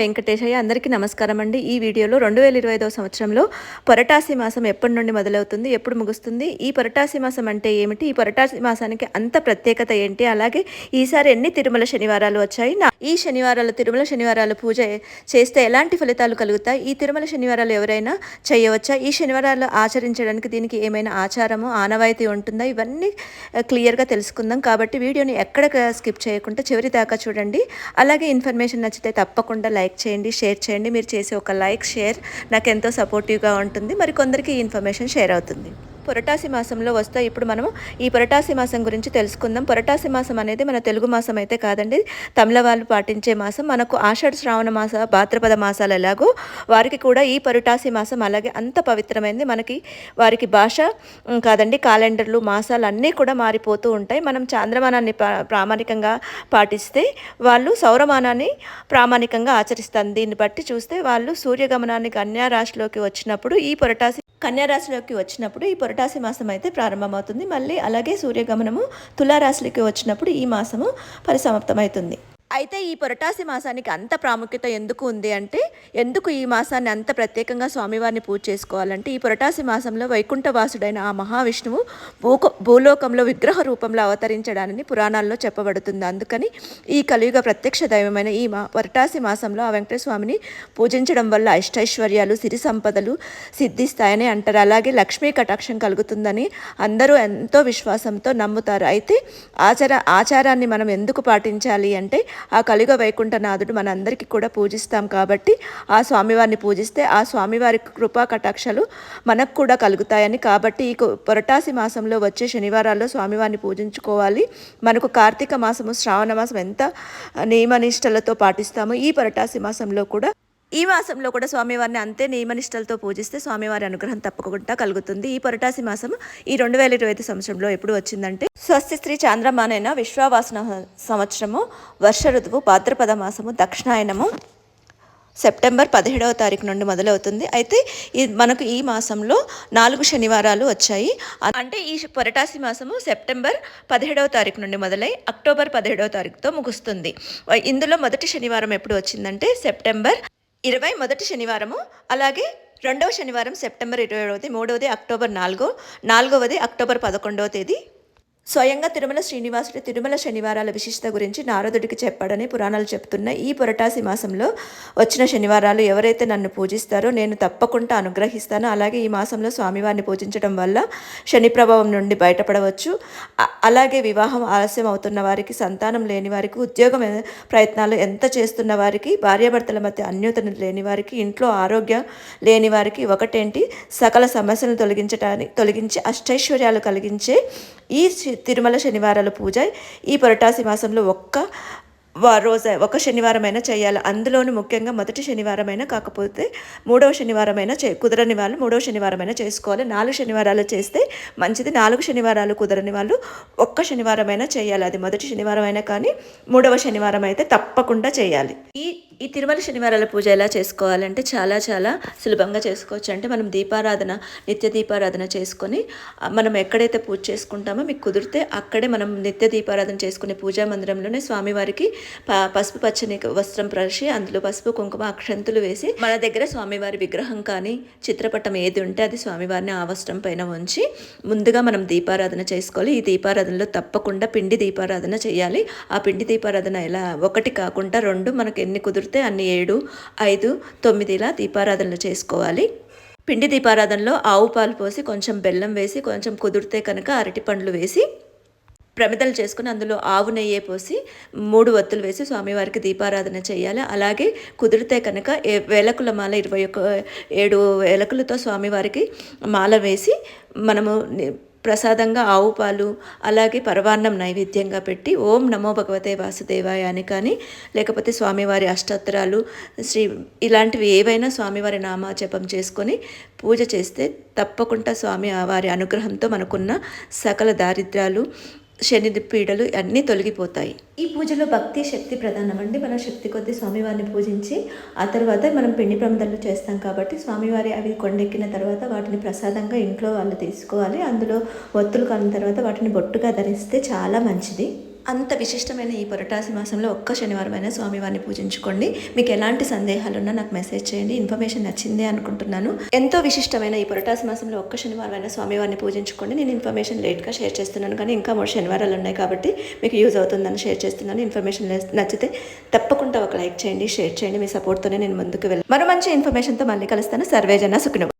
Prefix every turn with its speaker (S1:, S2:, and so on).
S1: వెంకటేశయ్య అందరికీ నమస్కారం అండి ఈ వీడియోలో రెండు వేల ఇరవై ఐదవ సంవత్సరంలో పొరటాసి మాసం ఎప్పటి నుండి మొదలవుతుంది ఎప్పుడు ముగుస్తుంది ఈ పొరటాసి మాసం అంటే ఏమిటి ఈ పొరటాసి మాసానికి అంత ప్రత్యేకత ఏంటి అలాగే ఈసారి ఎన్ని తిరుమల శనివారాలు వచ్చాయి నా ఈ శనివారాలు తిరుమల శనివారాలు పూజ చేస్తే ఎలాంటి ఫలితాలు కలుగుతాయి ఈ తిరుమల శనివారాలు ఎవరైనా చేయవచ్చా ఈ శనివారాలు ఆచరించడానికి దీనికి ఏమైనా ఆచారము ఆనవాయితీ ఉంటుందా ఇవన్నీ క్లియర్గా తెలుసుకుందాం. కాబట్టి వీడియోని ఎక్కడ స్కిప్ చేయకుండా చివరి దాకా చూడండి. అలాగే ఇన్ఫర్మేషన్ నచ్చితే తప్పకుండా లైక్ లైక్ చేయండి షేర్ చేయండి. మీరు చేసే ఒక లైక్ షేర్ నాకు ఎంతో సపోర్టివ్గా ఉంటుంది. మరి కొందరికి ఈ ఇన్ఫర్మేషన్ షేర్ అవుతుంది. పొరటాసి మాసంలో వస్తే ఇప్పుడు మనము ఈ పొరటాసి మాసం గురించి తెలుసుకుందాం. పొరటాసి మాసం అనేది మన తెలుగు మాసం అయితే కాదండి. తమిళ వాళ్ళు పాటించే మాసం. మనకు ఆషాఢ శ్రావణ మాస భాద్రపద మాసాలు ఎలాగో వారికి కూడా ఈ పొరటాసి మాసం అలాగే అంత పవిత్రమైంది. మనకి వారికి భాష కాదండి క్యాలెండర్లు మాసాలు అన్నీ కూడా మారిపోతూ ఉంటాయి. మనం చాంద్రమానాన్ని ప్రామాణికంగా పాటిస్తే వాళ్ళు సౌరమానాన్ని ప్రామాణికంగా ఆచరిస్తారు దీన్ని బట్టి చూస్తే వాళ్ళు సూర్యగమనాన్ని కన్యా రాశిలోకి వచ్చినప్పుడు ఈ పొరటాసి కన్యారాశిలోకి వచ్చినప్పుడు ఈ పొరటాసి మాసం అయితే ప్రారంభమవుతుంది. మళ్ళీ అలాగే సూర్యగమనము తులారాశిలోకి వచ్చినప్పుడు ఈ మాసము పరిసమాప్తమవుతుంది. అయితే ఈ పొరటాసి మాసానికి అంత ప్రాముఖ్యత ఎందుకు ఉంది అంటే ఎందుకు ఈ మాసాన్ని అంత ప్రత్యేకంగా స్వామివారిని పూజ చేసుకోవాలంటే ఈ పొరటాసి మాసంలో వైకుంఠవాసుడైన ఆ మహావిష్ణువు భూక భూలోకంలో విగ్రహ రూపంలో అవతరించడానని పురాణాల్లో చెప్పబడుతుంది. అందుకని ఈ కలియుగ ప్రత్యక్ష దైవమైన ఈ మా పొరటాసి మాసంలో ఆ వెంకటేశ్వర స్వామిని పూజించడం వల్ల అష్టైశ్వర్యాలు సిరి సంపదలు సిద్ధిస్తాయని అంటారు. అలాగే లక్ష్మీ కటాక్షం కలుగుతుందని అందరూ ఎంతో విశ్వాసంతో నమ్ముతారు. అయితే ఆచార ఆచారాన్ని మనం ఎందుకు పాటించాలి అంటే ఆ కలియుగ వైకుంఠనాథుడు మనందరికీ కూడా పూజిస్తాం కాబట్టి ఆ స్వామివారిని పూజిస్తే ఆ స్వామివారి కృపా కటాక్షలు మనకు కూడా కలుగుతాయని. కాబట్టి ఈ పొరటాసి మాసంలో వచ్చే శనివారాల్లో స్వామివారిని పూజించుకోవాలి. మనకు కార్తీక మాసము శ్రావణ మాసం ఎంత నియమనిష్టలతో పాటిస్తామో ఈ పొరటాసి మాసంలో కూడా ఈ మాసంలో కూడా స్వామివారిని అంతే నియమనిష్టలతో పూజిస్తే స్వామివారి అనుగ్రహం తప్పకుండా కలుగుతుంది. ఈ పొరటాసి మాసం ఈ రెండు వేల ఇరవై ఐదు సంవత్సరంలో ఎప్పుడు వచ్చిందంటే స్వస్తి శ్రీ చాంద్రమానైన విశ్వావాసన సంవత్సరము వర్ష ఋతువు భాద్రపద మాసము దక్షిణాయనము సెప్టెంబర్ పదిహేడవ తారీఖు నుండి మొదలవుతుంది. అయితే ఈ మనకు ఈ మాసంలో నాలుగు శనివారాలు వచ్చాయి. అంటే ఈ పొరటాసి మాసము సెప్టెంబర్ పదిహేడవ తారీఖు నుండి మొదలై అక్టోబర్ పదిహేడవ తారీఖుతో ముగుస్తుంది. ఇందులో మొదటి శనివారం ఎప్పుడు వచ్చిందంటే సెప్టెంబర్ ఇరవై మొదటి శనివారము అలాగే రెండవ శనివారం సెప్టెంబర్ ఇరవై ఏడవది మూడవది అక్టోబర్ నాలుగో నాలుగవది అక్టోబర్ పదకొండవ తేదీ. స్వయంగా తిరుమల శ్రీనివాసుడు తిరుమల శనివారాల విశిష్టత గురించి నారదుడికి చెప్పాడని పురాణాలు చెప్తున్నాయి. ఈ పురటాసి మాసంలో వచ్చిన శనివారాలు ఎవరైతే నన్ను పూజిస్తారో నేను తప్పకుండా అనుగ్రహిస్తాను. అలాగే ఈ మాసంలో స్వామివారిని పూజించడం వల్ల శని ప్రభావం నుండి బయటపడవచ్చు. అలాగే వివాహం ఆలస్యం అవుతున్న వారికి సంతానం లేని వారికి ఉద్యోగం ప్రయత్నాలు ఎంత చేస్తున్న వారికి భార్యాభర్తల మధ్య అన్యోతన లేని వారికి ఇంట్లో ఆరోగ్యం లేని వారికి ఒకటేంటి? సకల సమస్యలను తొలగించటానికి తొలగించి అష్టైశ్వర్యాలు కలిగించే ఈ తిరుమల శనివారాల పూజ. ఈ పురటాసి మాసంలో ఒక్క రోజు ఒక శనివారమైనా చేయాలి. అందులోనూ ముఖ్యంగా మొదటి శనివారమైనా కాకపోతే మూడవ శనివారమైనా చే కుదరని వాళ్ళు మూడవ శనివారమైనా చేసుకోవాలి. నాలుగు శనివారాలు చేస్తే మంచిది. నాలుగు శనివారాలు కుదరని వాళ్ళు ఒక్క శనివారమైనా చేయాలి. అది మొదటి శనివారం అయినా కానీ మూడవ శనివారం అయితే తప్పకుండా చేయాలి. ఈ ఈ తిరుమల శనివారాల పూజ ఎలా చేసుకోవాలంటే చాలా చాలా సులభంగా చేసుకోవచ్చు. అంటే మనం దీపారాధన నిత్య దీపారాధన చేసుకొని మనం ఎక్కడైతే పూజ చేసుకుంటామో మీకు కుదిరితే అక్కడే మనం నిత్య దీపారాధన చేసుకునే పూజా మందిరంలోనే స్వామివారికి ప- పసుపు పచ్చని వస్త్రం పరిచి అందులో పసుపు కుంకుమ అక్షంతులు వేసి మన దగ్గర స్వామివారి విగ్రహం కానీ చిత్రపటం ఏది ఉంటే అది స్వామివారిని ఆ వస్త్రం పైన ఉంచి ముందుగా మనం దీపారాధన చేసుకోవాలి. ఈ దీపారాధనలో తప్పకుండా పిండి దీపారాధన చేయాలి. ఆ పిండి దీపారాధన ఎలా ఒకటి కాకుండా రెండు మనకు ఎన్ని కుదురు కుదిరితే అన్ని ఏడు ఐదు తొమ్మిది ఇలా దీపారాధనలు చేసుకోవాలి. పిండి దీపారాధనలో ఆవు పాలు పోసి కొంచెం బెల్లం వేసి కొంచెం కుదిరితే కనుక అరటి పండ్లు వేసి ప్రమిదలు చేసుకుని అందులో ఆవు నెయ్యి పోసి మూడు ఒత్తులు వేసి స్వామివారికి దీపారాధన చేయాలి. అలాగే కుదిరితే కనుక వేలకుల మాల ఇరవై ఒక్క ఏడు వేలకులతో స్వామివారికి మాల వేసి మనము ప్రసాదంగా ఆవు పాలు అలాగే పరవాన్నం నైవేద్యంగా పెట్టి ఓం నమో భగవతే వాసుదేవాయ అని కానీ లేకపోతే స్వామివారి అష్టోత్తరాలు శ్రీ ఇలాంటివి ఏవైనా స్వామివారి నామాజపం చేసుకొని పూజ చేస్తే తప్పకుండా స్వామి ఆ వారి అనుగ్రహంతో మనకున్న సకల దారిద్ర్యాలు శని పీడలు అన్నీ తొలగిపోతాయి. ఈ పూజలో భక్తి శక్తి ప్రధానం అండి. మనం శక్తి కొద్ది స్వామివారిని పూజించి ఆ తర్వాత మనం పిండి ప్రమదలు చేస్తాం కాబట్టి స్వామివారి అవి కొండెక్కిన తర్వాత వాటిని ప్రసాదంగా ఇంట్లో వాళ్ళు తీసుకోవాలి. అందులో ఒత్తులు కాలిన తర్వాత వాటిని బొట్టుగా ధరిస్తే చాలా మంచిది. అంత విశిష్టమైన ఈ పొరటాసి మాసంలో ఒక్క శనివారం అయినా స్వామివారిని పూజించుకోండి. మీకు ఎలాంటి సందేహాలు ఉన్నా నాకు మెసేజ్ చేయండి ఇన్ఫర్మేషన్ నచ్చింది అనుకుంటున్నాను. ఎంతో విశిష్టమైన ఈ పొరటాసి మాసంలో ఒక్క శనివారం అయినా స్వామివారిని పూజించుకోండి. నేను ఇన్ఫర్మేషన్ లేట్గా షేర్ చేస్తున్నాను. కానీ ఇంకా మూడు శనివారాలు ఉన్నాయి కాబట్టి మీకు యూజ్ అవుతుందని షేర్ చేస్తున్నాను. ఇన్ఫర్మేషన్ నచ్చితే తప్పకుండా ఒక లైక్ చేయండి షేర్ చేయండి. మీ సపోర్ట్తోనే నేను ముందుకు వెళ్ళాను మరో మంచి ఇన్ఫర్మేషన్తో మళ్ళీ కలుస్తాను. సర్వేజన సుఖినం